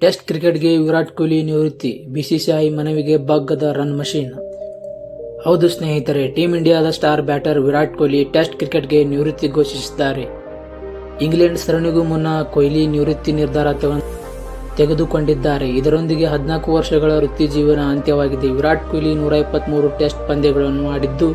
Test ಕ್ರಿಕೆಟ್ಗೆ ವಿರಾಟ್ ಕೊಹ್ಲಿ ನಿವೃತ್ತಿ. BCCI ಮನವಿಗೆ ಬಗ್ಗದ ರನ್ ಮಷೀನ್. ಹೌದು ಸ್ನೇಹಿತರೆ, ಟೀಂ ಇಂಡಿಯಾದ star batter Virat Kohli test ಕ್ರಿಕೆಟ್ಗೆ ನಿವೃತ್ತಿ ಘೋಷಿಸಿದ್ದಾರೆ. ಇಂಗ್ಲೆಂಡ್ ಸರಣಿಗೂ ಮುನ್ನ ಕೊಹ್ಲಿ ನಿವೃತ್ತಿ ನಿರ್ಧಾರ ತೆಗೆ- ತೆಗೆದುಕೊಂಡಿದ್ದಾರೆ. ಇದರೊಂದಿಗೆ ಹದಿನಾಲ್ಕು ವರ್ಷಗಳ ವೃತ್ತಿ ಜೀವನ ಅಂತ್ಯವಾಗಿದೆ. ವಿರಾಟ್ ಕೊಹ್ಲಿ ನೂರ ಇಪ್ಪತ್ತ್ಮೂರು ಟೆಸ್ಟ್ ಪಂದ್ಯಗಳನ್ನು ಆಡಿದ್ದು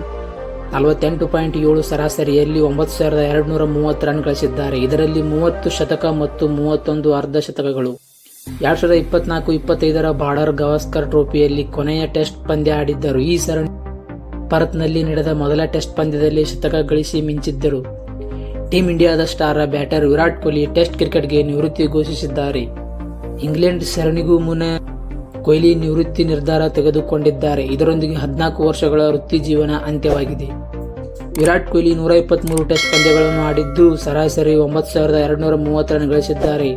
ನಲವತ್ತೆಂಟು ಪಾಯಿಂಟ್ ಏಳು ಸರಾಸರಿಯಲ್ಲಿ ಒಂಬತ್ತು ಸಾವಿರದ ಎರಡು ನೂರ ಮೂವತ್ತು ರನ್ ಗಳಿಸಿದ್ದಾರೆ. ಇದರಲ್ಲಿ ಮೂವತ್ತು ಶತಕ ಮತ್ತು ಮೂವತ್ತೊಂದು ಅರ್ಧ ಶತಕಗಳು. ಎರಡ್ ಸಾವಿರದ ಇಪ್ಪತ್ನಾಲ್ಕು ಇಪ್ಪತ್ತೈದರ ಬಾರ್ಡರ್ ಗವಾಸ್ಕರ್ ಟ್ರೋಫಿಯಲ್ಲಿ ಕೊನೆಯ ಟೆಸ್ಟ್ ಪಂದ್ಯ ಆಡಿದ್ದರು. ಈ ಸರಣಿ ಪರತ್ನಲ್ಲಿ ನಡೆದ ಮೊದಲ ಟೆಸ್ಟ್ ಪಂದ್ಯದಲ್ಲಿ ಶತಕ ಗಳಿಸಿ ಮಿಂಚಿದ್ದರು. ಟೀಂ ಇಂಡಿಯಾದ star batter Virat Kohli test ಕ್ರಿಕೆಟ್ಗೆ ನಿವೃತ್ತಿ ಘೋಷಿಸಿದ್ದಾರೆ. ಇಂಗ್ಲೆಂಡ್ ಸರಣಿಗೂ ಮುನ್ನ ಕೊಹ್ಲಿ ನಿವೃತ್ತಿ ನಿರ್ಧಾರ ತೆಗೆದುಕೊಂಡಿದ್ದಾರೆ. ಇದರೊಂದಿಗೆ ಹದಿನಾಲ್ಕು ವರ್ಷಗಳ ವೃತ್ತಿ ಜೀವನ ಅಂತ್ಯವಾಗಿದೆ. ವಿರಾಟ್ ಕೊಹ್ಲಿ ನೂರ ಇಪ್ಪತ್ತ್ಮೂರು ಟೆಸ್ಟ್ ಪಂದ್ಯಗಳನ್ನು ಆಡಿದ್ದು ಸರಾಸರಿ ಒಂಬತ್ತು ಸಾವಿರದ ಎರಡುನೂರ ಮೂವತ್ತು ರನ್ ಗಳಿಸಿದ್ದಾರೆ.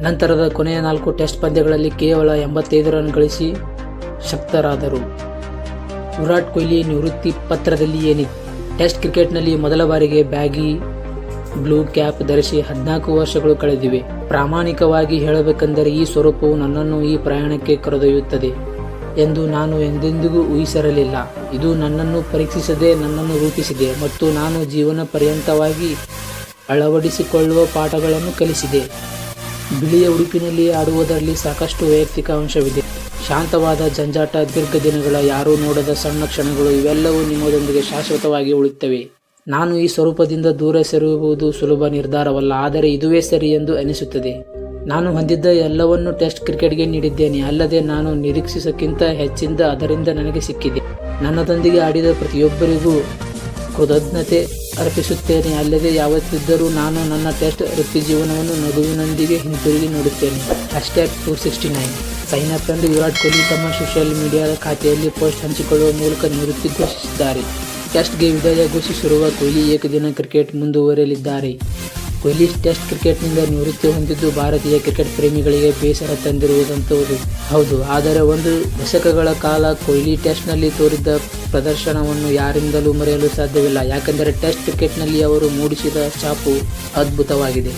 ನಂತರದ ಕೊನೆಯ ನಾಲ್ಕು ಟೆಸ್ಟ್ ಪಂದ್ಯಗಳಲ್ಲಿ ಕೇವಲ ಎಂಬತ್ತೈದು ರನ್ ಗಳಿಸಿ ಶಕ್ತರಾದರು. ವಿರಾಟ್ ಕೊಹ್ಲಿ ನಿವೃತ್ತಿ ಪತ್ರದಲ್ಲಿ ಏನಿದೆ? ಟೆಸ್ಟ್ ಕ್ರಿಕೆಟ್ನಲ್ಲಿ ಮೊದಲ ಬಾರಿಗೆ ಬ್ಯಾಗಿ ಬ್ಲೂ ಕ್ಯಾಪ್ ಧರಿಸಿ ಹದಿನಾಲ್ಕು ವರ್ಷಗಳು ಕಳೆದಿವೆ. ಪ್ರಾಮಾಣಿಕವಾಗಿ ಹೇಳಬೇಕೆಂದರೆ ಈ ಸ್ವರೂಪವು ನನ್ನನ್ನು ಈ ಪ್ರಯಾಣಕ್ಕೆ ಕರೆದೊಯ್ಯುತ್ತದೆ ಎಂದು ನಾನು ಎಂದೆಂದಿಗೂ ಊಹಿಸಿರಲಿಲ್ಲ. ಇದು ನನ್ನನ್ನು ಪರೀಕ್ಷಿಸದೆ ನನ್ನನ್ನು ರೂಪಿಸಿದೆ ಮತ್ತು ನಾನು ಜೀವನ ಪರ್ಯಂತವಾಗಿ ಅಳವಡಿಸಿಕೊಳ್ಳುವ ಪಾಠಗಳನ್ನು ಕಲಿಸಿದೆ. ಬಿಳಿಯ ಉಡುಪಿನಲ್ಲಿ ಆಡುವುದರಲ್ಲಿ ಸಾಕಷ್ಟು ವೈಯಕ್ತಿಕ ಅಂಶವಿದೆ. ಶಾಂತವಾದ ಜಂಜಾಟ ದೀರ್ಘ ದಿನಗಳ ಯಾರೂ ನೋಡದ ಸಣ್ಣ ಕ್ಷಣಗಳು ಇವೆಲ್ಲವೂ ನಿಮ್ಮದೊಂದಿಗೆ ಶಾಶ್ವತವಾಗಿ ಉಳಿಯುತ್ತವೆ. ನಾನು ಈ ಸ್ವರೂಪದಿಂದ ದೂರ ಸೇರುವುದು ಸುಲಭ ನಿರ್ಧಾರವಲ್ಲ, ಆದರೆ ಇದುವೇ ಸರಿ ಎಂದು ಅನಿಸುತ್ತದೆ. ನಾನು ಹೊಂದಿದ್ದ ಎಲ್ಲವನ್ನೂ ಟೆಸ್ಟ್ ಕ್ರಿಕೆಟ್ಗೆ ನೀಡಿದ್ದೇನೆ, ಅಲ್ಲದೆ ನಾನು ನಿರೀಕ್ಷಿಸಕ್ಕಿಂತ ಹೆಚ್ಚಿಂದ ಅದರಿಂದ ನನಗೆ ಸಿಕ್ಕಿದೆ. ನನ್ನದೊಂದಿಗೆ ಆಡಿದ ಪ್ರತಿಯೊಬ್ಬರಿಗೂ ಕೃತಜ್ಞತೆ ಅರ್ಪಿಸುತ್ತೇನೆ. ಅಲ್ಲದೆ ಯಾವತ್ತಿದ್ದರೂ ನಾನು ನನ್ನ ಟೆಸ್ಟ್ ವೃತ್ತಿ ಜೀವನವನ್ನು ನಗುವಿನೊಂದಿಗೆ ಹಿಂತಿರುಗಿ ನೋಡುತ್ತೇನೆ. Hashtag two sixty nine sign ಎಂದು ವಿರಾಟ್ ಕೊಹ್ಲಿ ತಮ್ಮ ಸೋಷಿಯಲ್ ಮೀಡಿಯಾದ ಖಾತೆಯಲ್ಲಿ ಪೋಸ್ಟ್ ಹಂಚಿಕೊಳ್ಳುವ ಮೂಲಕ ನಿವೃತ್ತಿ ಘೋಷಿಸಿದ್ದಾರೆ. ಟೆಸ್ಟ್ಗೆ ವಿದಾಯ ಘೋಷಿಸಿರುವ ಕೊಹ್ಲಿ ಏಕದಿನ ಕ್ರಿಕೆಟ್ ಮುಂದುವರೆಯಲಿದ್ದಾರೆ. ಕೊಹ್ಲಿ ಟೆಸ್ಟ್ ಕ್ರಿಕೆಟ್ನಿಂದ ನಿವೃತ್ತಿ ಹೊಂದಿದ್ದು ಭಾರತೀಯ ಕ್ರಿಕೆಟ್ ಪ್ರೇಮಿಗಳಿಗೆ ಬೇಸರ ತಂದಿರುವುದಂತೂ ಹೌದು, ಆದರೆ ಒಂದು ದಶಕಗಳ ಕಾಲ ಕೊಹ್ಲಿ ಟೆಸ್ಟ್ನಲ್ಲಿ ತೋರಿದ್ದ ಪ್ರದರ್ಶನವನ್ನು ಯಾರಿಂದಲೂ ಮರೆಯಲು ಸಾಧ್ಯವಿಲ್ಲ. ಯಾಕೆಂದರೆ ಟೆಸ್ಟ್ ಕ್ರಿಕೆಟ್ನಲ್ಲಿ ಅವರು ಮೂಡಿಸಿದ ಛಾಪು ಅದ್ಭುತವಾಗಿದೆ.